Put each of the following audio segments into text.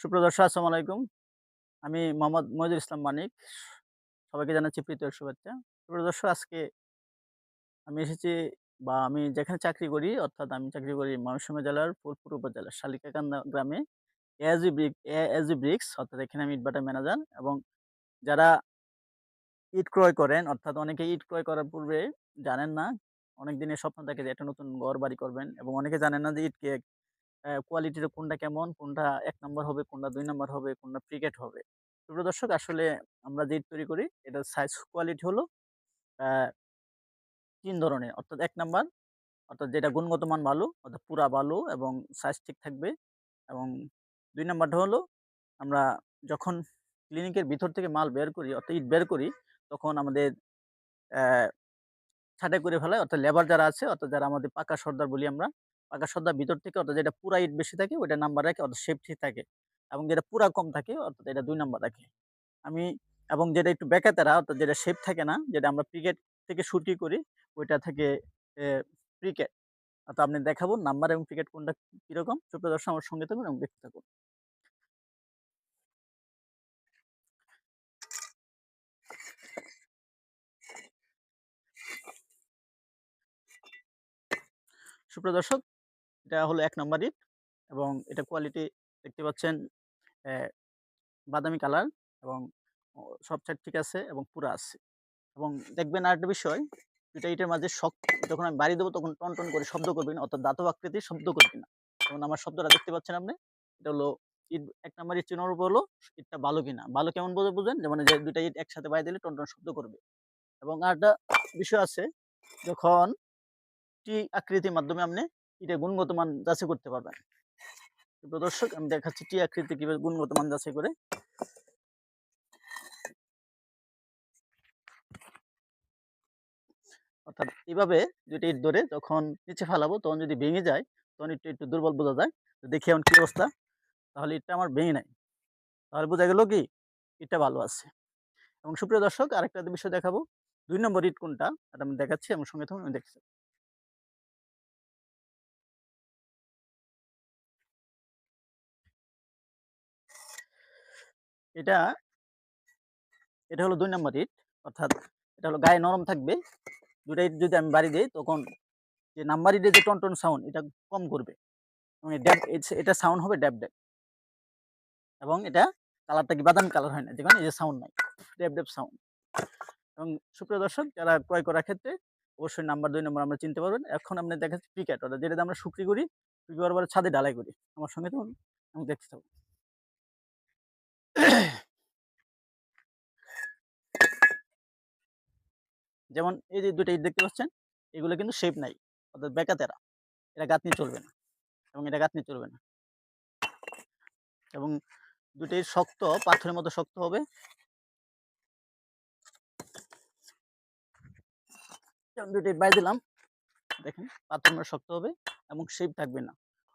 সুপ্রদর্শক আসসালামু আলাইকুম। আমি মোহাম্মদ মইজুল ইসলাম মানিক। সবাইকে জানাচ্ছি প্রীতীয় শুভেচ্ছা। সুপ্রদর্শক আজকে আমি এসেছি বা আমি যেখানে চাকরি করি, অর্থাৎ আমি চাকরি করি ময়মনসিংহ জেলার ফুলপুর উপজেলার শালিকাকান্দা গ্রামে এআরজি ব্রিক এআরজি ব্রিক্স অর্থাৎ এখানে আমি ইটভাটার ম্যানেজার এবং যারা ইট ক্রয় করেন, অর্থাৎ অনেকে ইট ক্রয় করার পূর্বে জানেন না। অনেক দিনের স্বপ্ন থাকে যে একটা নতুন ঘর বাড়ি করবেন এবং অনেকে জানেন না যে ইটকে অ্যা কোয়ালিটিটা কোনটা কেমন, কোনটা এক নাম্বার হবে, কোনটা দুই নাম্বার হবে, কোনটা প্রিকেট হবে। সুপ্রিয় দর্শক আসলে আমরা যে তৈরি করি এটার সাইজ কোয়ালিটি হলো তিন ধরনের। অর্থাৎ এক নাম্বার অর্থাৎ যেটা গুণগত মান ভালো অর্থাৎ পুরা ভালো এবং সাইজ ঠিক থাকবে এবং দুই নাম্বারটা হলো আমরা যখন ক্লিনিকের ভিতর থেকে মাল বের করি অর্থাৎ ইট বের করি তখন আমাদের ছাঁটাই করে ফেলায় অর্থাৎ লেবার যারা আছে অর্থাৎ যারা আমাদের পাকা সর্দার বলি আমরা। পাকা সর্দার ভিতর থেকে অর্থাৎ যেটা পুরা ইট বেশি থাকে ওইটা নাম্বার রাখে, অর্থাৎ ঠিক থাকে এবং যেটা পুরা কম থাকে, অর্থাৎ এটা দুই নাম্বার রাখে। আমি এবং যেটা একটু বেঁকাতেরা, অর্থাৎ যেটা শেপ থাকে না, যেটা আমরা প্রিকেট থেকে শুটি করি, ওইটা থেকে, এ প্রিকেট। অর্থাৎ আপনি দেখাবো নাম্বার এবং প্রিকেট কোনটা কীরকম, সুপ্রিয় দর্শক আমার সঙ্গে থাকুন এবং দেখতে থাকুন। সুপ্রিয় দর্শক এটা হলো ১ নাম্বার ইট এবং এটা কোয়ালিটি দেখতে পাচ্ছেন বাদামি কালার এবং সব সাইড ঠিক আছে এবং পুরা আছে। এবং দেখবেন আরেকটা বিষয় দুটা ইটের মাঝে শক্ত যখন আমি বাড়ি দেবো তখন টন, টন করে শব্দ করবে না অর্থাৎ ধাতব আকৃতির শব্দ করবে না। যেমন আমার শব্দটা দেখতে পাচ্ছেন আপনি। এটা হলো ইট এক নম্বর ইট চিনার উপর হলো ইটটা ভালো কিনা। ভালো কেমন ভাবে বুঝেন? যেমন যে দুটা ইট একসাথে বাইর দিলে টন, টন শব্দ করবে। এবং আরেকটা বিষয় আছে যখন টি আকৃতির মাধ্যমে আপনি ইটের গুণগত মান যাচাই করতে পারবেন। দর্শক আমি দেখাচ্ছি টি আকৃতি কীভাবে গুণগত মান যাচাই করে। অর্থাৎ এভাবে ২ টা ইট ধরে যখন নিচে ফেলাবো তখন যদি ভেঙে যায় তখন একটু, একটু দুর্বল বোঝা যায়। তো দেখি এখন কী অবস্থা? তাহলে ইটটা আমার ভেঙে নাই। তাহলে বোঝা গেল কি ইটটা ভালো আছে। এবং সুপ্রিয় দর্শক আরেকটা বিষয় দেখাবো। দুই নম্বর ইট কোনটা? এটা আমি দেখাচ্ছি আমার সঙ্গে থাকুন আমি দেখছি। এটা এটা হলো দুই নম্বর ইট। অর্থাৎ এটা হলো গায়ে নরম থাকবে। দুটা ইট যদি আমি বাড়ি দিই তখন যে নাম্বার ইটের যে টন টন সাউন্ড এটা কম করবে। এবং ড্যাব এটা সাউন্ড হবে ড্যাব, ড্যাব। এবং এটা কালারটা কি বাদামি কালার হয় না। যেখানে এই যে সাউন্ড নাই। Dab, dab sound. এবং সুপ্রিয় দর্শক যারা ক্রয় করার ক্ষেত্রে অবশ্যই নাম্বার দুই নম্বর আমরা চিনতে পারবেন। এখন আপনি দেখাচ্ছি প্রিকেট অর্থাৎ যেটাতে আমরা শুকরি করি, শুকরি করার পরে ছাদে ঢালাই করি। আমার সঙ্গে থাকুন আমি দেখতে থাকুন। যেমন এই যে ২ টা ইট দেখতে পাচ্ছেন, এগুলো কিন্তু শেপ নাই। অর্থাৎ বেঁকা-তেড়া। এটা গাঁথনি চলবে না। এবং এটা গাঁথনি চলবে না। এবং ২ টা ইট শক্ত, পাথরের মতো শক্ত হবে। যেমন ২ টা ইট বাইর দিলাম। দেখেন পাথরের শক্ত হবে এবং শেপ থাকবে না।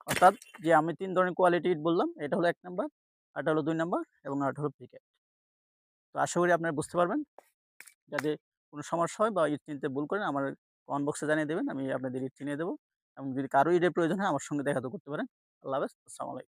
অর্থাৎ যে আমি তিন ধরনের কোয়ালিটি ইট বললাম, এটা হলো এক নাম্বার, আরেকটা হলো দুই নম্বর এবং আরেকটা হলো প্রিকেট। তো আশা করি আপনারা বুঝতে পারবেন। যাতে কোনো সমস্যা হয় বা ইট চিনতে ভুল করেন, আমার কমেন্ট বক্সে জানিয়ে দেবেন। আমি আপনাদের ইট চিনিয়ে দেবো। এবং যদি কারও ইটের প্রয়োজন হয়, আমার সঙ্গে দেখা তো করতে পারেন। আল্লাহ হাফেজ। আসসালামু আলাইকুম।